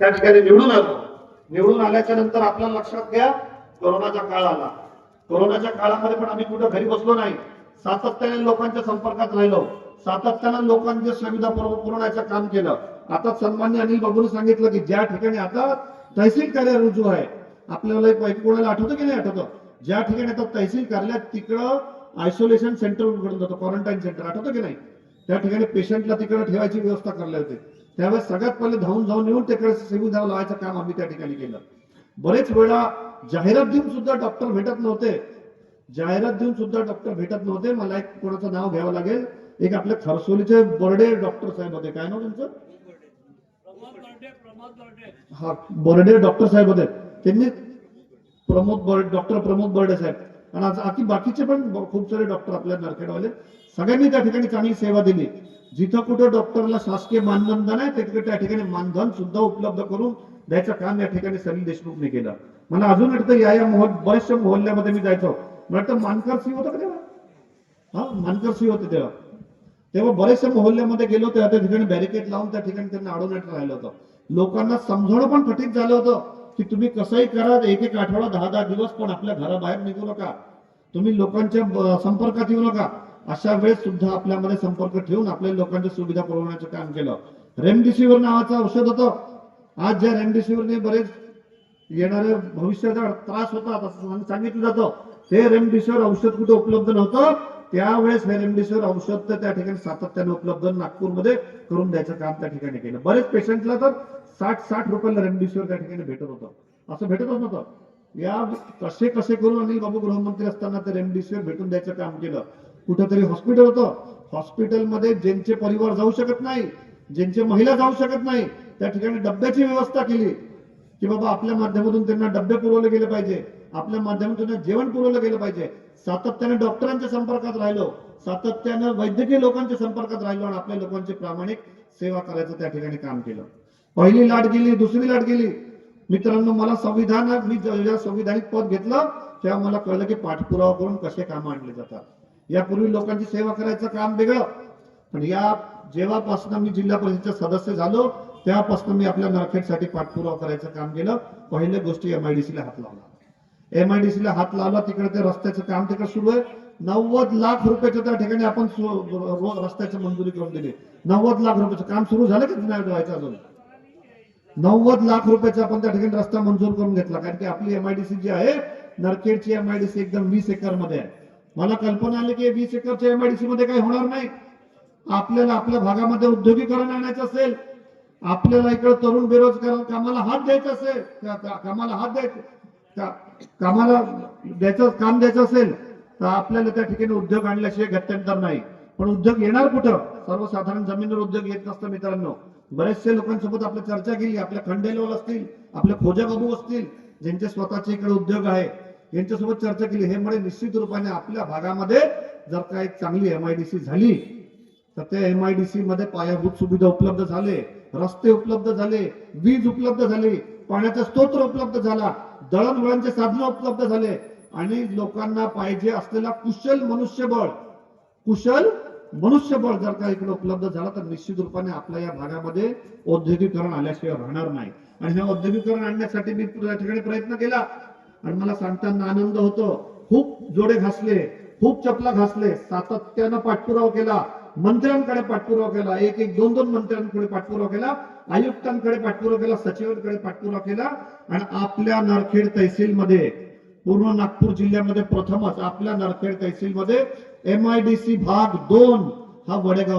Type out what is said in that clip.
त्या ठिकाणी निवडून आलो. निवडून आल्याच्यानंतर आपल्या लक्षात घ्या कोरोनाचा काळ आला. कोरोनाच्या काळामध्ये पण आम्ही कुठं घरी बसलो नाही. सातत्याने लोकांच्या संपर्कात राहिलो. सातत्यानं लोकांच्या सुविधा पुरवण्याचं काम केलं. आता सन्मान्य अनिल बाबूने सांगितलं की ज्या ठिकाणी आता तहसील कार्य रुजू आहे आपल्याला एक कोणाला आठवतं की नाही आठवतं? ज्या ठिकाणी आता तहसील कार्यालयात तिकडं आयसोलेशन सेंटर उघडून जातं क्वारंटाईन सेंटर आठवतं की नाही? त्या ठिकाणी पेशंटला तिकडे ठेवायची व्यवस्था करली होती त्यावेळेस सगळ्यात पहिले धावून जाऊन येऊन तिकडे सुविधा लावायचं काम आम्ही त्या ठिकाणी केलं. बरेच वेळा जाहिरात देऊन सुद्धा डॉक्टर भेटत नव्हते. जाहिरात देऊन सुद्धा डॉक्टर भेटत नव्हते. मला एक कोणाचं नाव घ्यावं लागेल. एक आपले खरसोलीचे बर्डे डॉक्टर साहेब होते काय नाव त्यांचं हा बर्डे डॉक्टर साहेब होते त्यांनी प्रमोद बर्डे डॉक्टर प्रमोद बर्डे साहेब. आणि बाकीचे पण खूप सारे डॉक्टर आपल्या नरखेडवाले. सगळ्यांनी त्या ठिकाणी चांगली सेवा दिली. जिथं कुठं डॉक्टरला शासकीय मानधन नाही तिकडे त्या ठिकाणी मानधन सुद्धा उपलब्ध करून द्यायचं काम या ठिकाणी सलील देशमुखने केलं. मला अजून वाटतं या या मोहल बऱ्याचशा मोहल्ल्यामध्ये मी जायचो. मला वाटतं मानकर सिंह होतं का तेव्हा? हा मानकर सिंह होते तेव्हा. तेव्हा बरेचशा मोहल्ल्यामध्ये गेलो तेव्हा त्या ठिकाणी बॅरिकेड लावून त्या ठिकाणी त्यांना अडवण्यात राहिलं होतं. लोकांना समजवणं पण कठीण झालं होतं की तुम्ही कसंही करा एक एक आठवडा दहा दहा दिवस पण आपल्या घराबाहेर निघू नका. तुम्ही लोकांच्या संपर्कात येऊ नका. अशा वेळेस सुद्धा आपल्यामध्ये संपर्क ठेवून आपल्या लोकांच्या सुविधा पुरवण्याचं काम केलं. रेमडेसिवीर नावाचं औषध होतं. आज ज्या रेमडेसिवीरने बरेच येणारे भविष्याचा त्रास होता असं सांगितलं जातं. ते रेमडेसिवीर औषध कुठे उपलब्ध नव्हतं? त्यावेळेस हे रेमडेसिवीर औषध तर त्या ठिकाणी सातत्याने उपलब्ध नागपूरमध्ये करून द्यायचं काम त्या ठिकाणी केलं. बरेच पेशंटला तर साठ साठ रुपयाला रेमडेसिवीर त्या ठिकाणी भेटत होतं. असं भेटतच नव्हतं. या कसे कसे करून अनिल बाबू गृहमंत्री असताना ते रेमडेसिवीर भेटून द्यायचं काम केलं. कुठंतरी हॉस्पिटल होतं. हॉस्पिटलमध्ये ज्यांचे परिवार जाऊ शकत नाही ज्यांचे महिला जाऊ शकत नाही त्या ठिकाणी डब्याची व्यवस्था केली. की बाबा आपल्या माध्यमातून त्यांना डबे पुरवले गेले पाहिजे. आपल्या माध्यमातून त्यांना जेवण पुरवलं गेलं पाहिजे. सातत्याने डॉक्टरांच्या संपर्कात राहिलो. सातत्यानं वैद्यकीय लोकांच्या संपर्कात राहिलो आणि आपल्या लोकांची प्रामाणिक सेवा करायचं त्या ठिकाणी काम केलं. पहिली लाट गेली दुसरी लाट गेली. मित्रांनो मला संविधान मी ज्या संविधानिक पद घेतलं तेव्हा मला कळलं की पाठपुरावा करून कसे काम आणले जातात. यापूर्वी लोकांची सेवा करायचं काम वेगळं. पण या जेव्हापासून मी जिल्हा परिषदेचे सदस्य झालो तेव्हापासून मी आपल्या नरखेडसाठी पाठपुरावा करायचं काम केलं. पहिल्या गोष्टी एमआयडीसीला हात लावला. एमआयडीसीला हात लावला तिकडे ते रस्त्याचं काम तिकडे सुरू आहे. नव्वद लाख रुपयाच्या त्या ठिकाणी आपण रस्त्याची मंजुरी करून दिली. नव्वद लाख रुपयाचं काम सुरू झालं की नाही व्हायचं अजून? नव्वद लाख रुपयाचा आपण त्या ठिकाणी रस्ता मंजूर करून घेतला. कारण की आपली एमआयडीसी जी आहे नरखेडची एमआयडीसी एकदम वीस एकरमध्ये आहे. मला कल्पना आली की वीस एकरच्या एमआयडीसी मध्ये काही होणार नाही. आपल्याला आपल्या भागामध्ये उद्योगीकरण आणायचं असेल आपल्याला इकडे तरुण बेरोजगार कामाला हात द्यायचा असेल कामाला हात द्यायचा कामाला द्यायचं काम द्यायचं असेल तर आपल्याला त्या ठिकाणी उद्योग आणल्याशिवाय गत्यंतर नाही. पण उद्योग येणार कुठं? सर्वसाधारण जमिनीवर उद्योग येत नसतं मित्रांनो. बरेचसे लोकांसोबत आपल्या चर्चा केली आपल्या खंडेलवाल असतील आपले खोजा बाबू असतील ज्यांचे स्वतःचे इकडे उद्योग आहे. यांच्यासोबत चर्चा केली. हे म्हणे निश्चित रूपाने आपल्या भागामध्ये जर का एक चांगली एमआयडीसी झाली तर त्या एमआयडीसी मध्ये पायाभूत सुविधा उपलब्ध झाले रस्ते उपलब्ध झाले वीज उपलब्ध झाली पाण्याचा स्तोत्र उपलब्ध झाला दळणवळणचे साधन उपलब्ध झाले आणि लोकांना पाहिजे असलेला कुशल मनुष्यबळ कुशल मनुष्यबळ जर का इकडे उपलब्ध झाला तर निश्चित रूपाने आपल्या या भागामध्ये औद्योगिकरण आल्याशिवाय राहणार नाही. आणि हे औद्योगिकरण आणण्यासाठी मी या ठिकाणी प्रयत्न केला. आणि मला सांगताना आनंद होतो. खूप जोडे घासले खूप चपला घासले. सातत्यानं पाठपुरावा केला. मंत्र्यांकडे पाठपुरावा केला. एक एक दोन दोन मंत्र्यांकडे पाठपुरावा केला. आयुक्तांकडे पाठपुरावा केला. सचिवांकडे पाठपुरावा केला. आणि आपल्या नरखेड तहसीलमध्ये पूर्ण नागपूर जिल्ह्यामध्ये प्रथमच आपल्या नरखेड तहसीलमध्ये एमआयडीसी भाग दोन हा वडेगाव